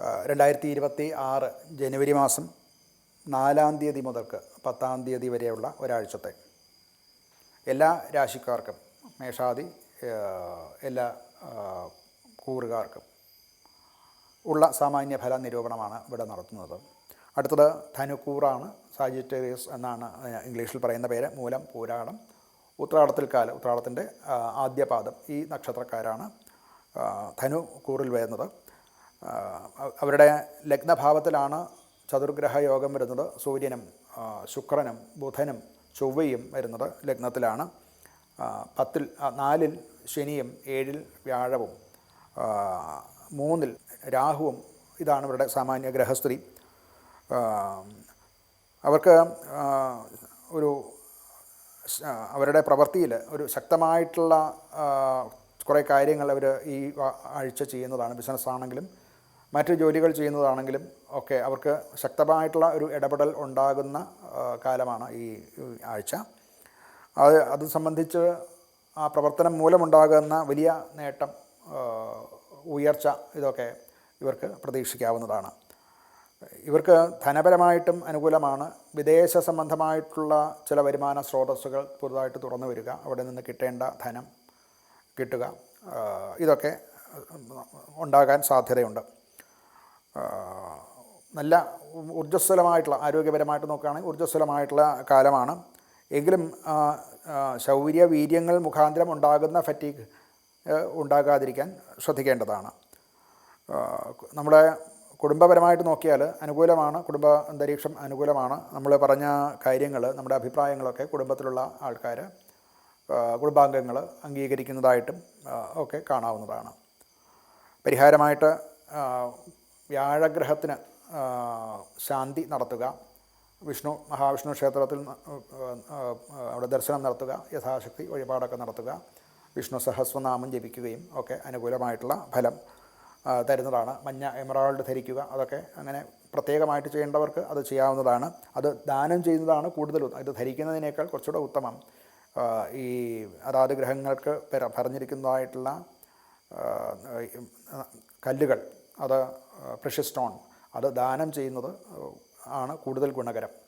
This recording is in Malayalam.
രണ്ടായിരത്തി ഇരുപത്തി ആറ് ജനുവരി മാസം നാലാം തീയതി മുതൽക്ക് പത്താം തീയതി വരെയുള്ള ഒരാഴ്ചത്തെ എല്ലാ രാശിക്കാർക്കും മേഷാദി എല്ലാ കൂറുകാർക്കും ഉള്ള സാമാന്യ ഫല നിരൂപണമാണ് ഇവിടെ നടത്തുന്നത്. അടുത്തത് ധനുക്കൂറാണ്. സാജിറ്റേറിയസ് എന്നാണ് ഇംഗ്ലീഷിൽ പറയുന്ന പേര്. മൂലം പൂരാടം. ഉത്രാടത്തിൽ കാല ഉത്രാടത്തിന്റെ ആദ്യപാദം ഈ നക്ഷത്രക്കാരാണ് ധനു കൂറിൽ വരുന്നത്. അവരുടെ ലഗ്നഭാവത്തിലാണ് ചതുർഗ്രഹ യോഗം വരുന്നത്. സൂര്യനും ശുക്രനും ബുധനും ചൊവ്വയും വരുന്നത് ലഗ്നത്തിലാണ്. പത്തിൽ നാലിൽ ശനിയും ഏഴിൽ വ്യാഴവും മൂന്നിൽ രാഹുവും ഇതാണ് ഇവരുടെ സാമാന്യ ഗ്രഹസ്ഥിതി. അവർക്ക് ഒരു അവരുടെ പ്രവൃത്തിയിൽ ഒരു ശക്തമായിട്ടുള്ള കുറേ കാര്യങ്ങൾ അവർ ഈ ആഴ്ച ചെയ്യുന്നതാണ്. ബിസിനസ് ആണെങ്കിലും മറ്റു ജോലികൾ ചെയ്യുന്നതാണെങ്കിലും ഒക്കെ അവർക്ക് ശക്തമായിട്ടുള്ള ഒരു ഇടപെടൽ ഉണ്ടാകുന്ന കാലമാണ് ഈ ആഴ്ച. അത് അത് സംബന്ധിച്ച് ആ പ്രവർത്തനം മൂലമുണ്ടാകുന്ന വലിയ നേട്ടം ഉയർച്ച ഇതൊക്കെ ഇവർക്ക് പ്രതീക്ഷിക്കാവുന്നതാണ്. ഇവർക്ക് ധനപരമായിട്ടും അനുകൂലമാണ്. വിദേശ സംബന്ധമായിട്ടുള്ള ചില വരുമാന സ്രോതസ്സുകൾ പുതുതായിട്ട് തുറന്നു വരിക അവിടെ നിന്ന് കിട്ടേണ്ട ധനം കിട്ടുക ഇതൊക്കെ ഉണ്ടാകാൻ സാധ്യതയുണ്ട്. നല്ല ഊർജസ്വലമായിട്ടുള്ള ആരോഗ്യപരമായിട്ട് നോക്കുകയാണെങ്കിൽ ഊർജസ്വലമായിട്ടുള്ള കാലമാണ്. എങ്കിലും ശൗര്യ വീര്യങ്ങൾ മുഖാന്തരം ഉണ്ടാകുന്ന ഫറ്റീഗ് ഉണ്ടാകാതിരിക്കാൻ ശ്രദ്ധിക്കേണ്ടതാണ്. നമ്മുടെ കുടുംബപരമായിട്ട് നോക്കിയാൽ അനുകൂലമാണ് കുടുംബ അന്തരീക്ഷം അനുകൂലമാണ്. നമ്മൾ പറഞ്ഞ കാര്യങ്ങൾ നമ്മുടെ അഭിപ്രായങ്ങളൊക്കെ കുടുംബത്തിലുള്ള ആൾക്കാർ കുടുംബാംഗങ്ങൾ അംഗീകരിക്കുന്നതായിട്ടും ഒക്കെ കാണാവുന്നതാണ്. പരിഹാരമായിട്ട് വ്യാഴഗ്രഹത്തിന് ശാന്തി നടത്തുക. വിഷ്ണു മഹാവിഷ്ണു ക്ഷേത്രത്തിൽ അവിടെ ദർശനം നടത്തുക. യഥാശക്തി വഴിപാടൊക്കെ നടത്തുക. വിഷ്ണു സഹസ്രനാമം ജപിക്കുകയും ഒക്കെ അനുകൂലമായിട്ടുള്ള ഫലം തരുന്നതാണ്. മഞ്ഞ എമറാൾഡ് ധരിക്കുക അതൊക്കെ അങ്ങനെ പ്രത്യേകമായിട്ട് ചെയ്യേണ്ടവർക്ക് അത് ചെയ്യാവുന്നതാണ്. അത് ദാനം ചെയ്യുന്നതാണ് കൂടുതൽ ഇത് ധരിക്കുന്നതിനേക്കാൾ കുറച്ചുകൂടെ ഉത്തമം. ഈ അതാത് ഗ്രഹങ്ങൾക്ക് പറഞ്ഞിരിക്കുന്നതായിട്ടുള്ള കല്ലുകൾ അത് പ്രഷ്യസ് സ്റ്റോൺ. അത് ദാനം ചെയ്യുന്നത് ആണ് കൂടുതൽ ഗുണകരം.